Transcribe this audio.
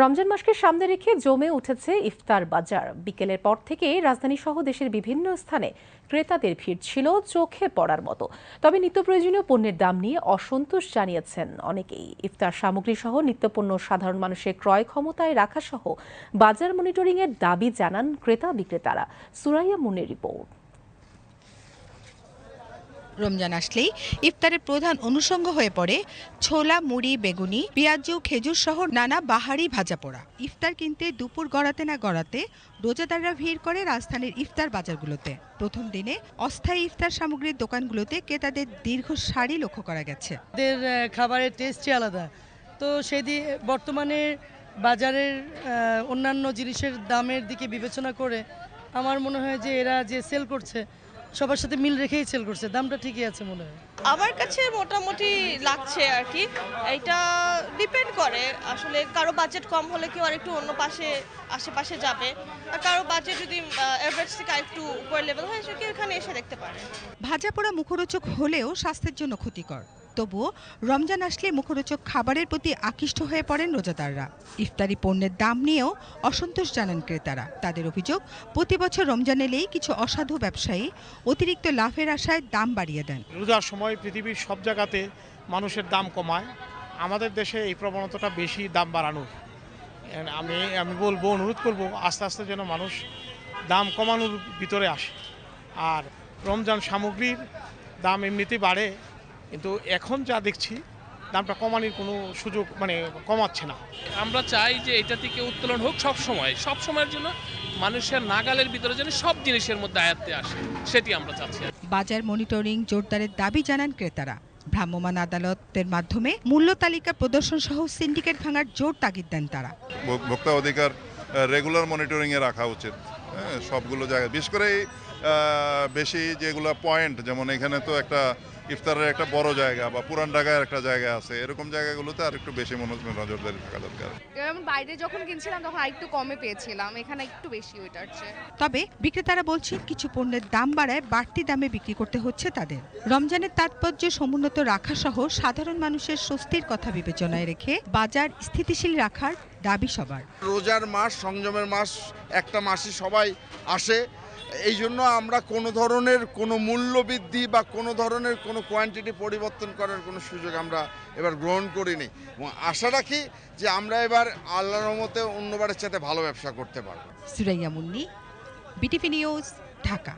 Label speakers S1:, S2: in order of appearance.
S1: রমজান মাসকে সামনে রেখে জমে উঠেছে ইফতার বাজার। বিকেলের পর থেকে রাজধানী সহ দেশের বিভিন্ন স্থানে ক্রেতাদের ভিড় ছিল চোখে পড়ার মতো। তবে নিত্য প্রয়োজনীয় পণ্যের দাম নিয়ে অসন্তোষ জানিয়েছেন অনেকেই। ইফতার সামগ্রী সহ নিত্যপণ্য সাধারণ মানুষের ক্রয় ক্ষমতায় রাখা সহ বাজার মনিটরিংয়ের দাবি জানান ক্রেতা বিক্রেতারা। সুরাইয়া মুনের রিপোর্ট।
S2: রমজান আসলেই ইফতারের প্রধান অনুষঙ্গ হয়ে পড়ে ছোলা, মুড়ি, বেগুনি, পেঁয়াজু, খেজুর সহ নানা বাহারি ভাজা পোড়া। ইফতার কিনতে দুপুর গড়াতে না গড়াতে রোজাদাররা ভিড় করে রাজধানীর ইফতার বাজারগুলোতে। প্রথম দিনে অস্থায়ী ইফতার সামগ্রীর দোকানগুলোতে ক্রেতাদের দীর্ঘ সারি লক্ষ্য করা গেছে।
S3: খাবারের টেস্টই আলাদা। তো সেদি, বর্তমানে বাজারের অন্যান্য জিনিসের দামের দিকে বিবেচনা করে আমার মনে হয় যে এরা যে সেল করছে সবার সাথে মিল রেখেই সেল করছে দামটা ঠিকই আছে মনে হয়।
S4: আমার কাছে মোটামুটি লাগছে আর কি। এটা ডিপেন্ড করে আসলে কারও বাজেট কম হলে কেউ আর একটু অন্য পাশে আশেপাশে যাবে। আর কারও বাজেট যদি এভারেজ থেকে একটু উপর লেভেল হয় সে কেউ এখানে এসে দেখতে পারে।
S2: ভাজা পোড়া মুখরোচক হলেও স্বাস্থ্যের জন্য ক্ষতিকর। তবুও রমজান আসলে মুখরোচক খাবারের প্রতি আকৃষ্ট হয়ে পড়েন রোজাদাররা। ইফতারি পণ্যের দাম নিয়েও অসন্তোষ জানান ক্রেতারা। তাদের অভিযোগ, প্রতি বছর রমজান এলেই কিছু অসাধু ব্যবসায়ী অতিরিক্ত লাভের আশায় দাম বাড়িয়ে দেন।
S5: রোজার সময় পৃথিবীর সব জায়গাতে মানুষের দাম কমায়। আমাদের দেশে এই প্রবণতাটা বেশি দাম বাড়ানোর। আমি আমি বলব, অনুরোধ করব, আস্তে আস্তে যেন মানুষ দাম কমানোর ভিতরে আসে। আর রমজান সামগ্রীর দাম এমনিতেই বাড়ে। কিন্তু এখন যা দেখছি দামটা কমানোর কোনো সুযোগ মানে কমাচ্ছে না।
S6: আমরা চাই যে এটা থেকে উত্তোলন হোক সব সময়। সব সময়ের জন্য মানুষের নাগালের ভিতরে যেন সব জিনিসের মধ্যে আয়াত্তে আসে সেটি আমরা চাচ্ছি।
S2: বাজার মনিটরিং জোরদারের দাবি জানান ক্রেতারা। ভ্রাম্যমাণ আদালতের মাধ্যমে মূল্য তালিকা প্রদর্শন সহ সিন্ডিকেট ভাঙার জোর তাগিদ দেন তারা।
S7: ভোক- ভোক্তা অধিকার রেগুলার মনিটরিংয়ে রাখা উচিত। হ্যাঁ সবগুলো জায়গায়। বিশেষ করে বেশি যেগুলো পয়েন্ট যেমন এখানে তো একটা ইফতারের একটা বড় জায়গা বা পুরান ঢাকায় একটা জায়গা আছে এরকম জায়গাগুলোতে আর একটু বেশি মনো- নজরদারি থাকা দরকার।
S8: যেমন বাইরে যখন কিনছিলাম তখন আরেকটু কমে পেয়েছিলাম এখানে একটু বেশি ওইটার
S2: তবে বিক্রেতারা বলছেন কিছু পণ্যের দাম বাড়ায় বাড়তি দামে বিক্রি করতে হচ্ছে তাদের। রমজানের তাৎপর্য সমুন্নত রাখা সহ সাধারণ মানুষের স্বস্তির কথা বিবেচনায় রেখে বাজার স্থিতিশীল রাখার দাবি সবার।
S9: রোজার মাস সংযমের মাস একটা মাসে সবাই আসে এই জন্য আমরা কোনো ধরনের কোনো মূল্য বৃদ্ধি বা কোনো ধরনের কোনো কোয়ান্টিটি পরিবর্তন করার কোনো সুযোগ আমরা এবার গ্রহণ করিনি। এবং আশা রাখি যে আমরা এবার আল্লাহ রহমতে অন্যবারের সাথে ভালো ব্যবসা করতে পারব।
S2: Suraiya Munni, BTV news, Dhaka.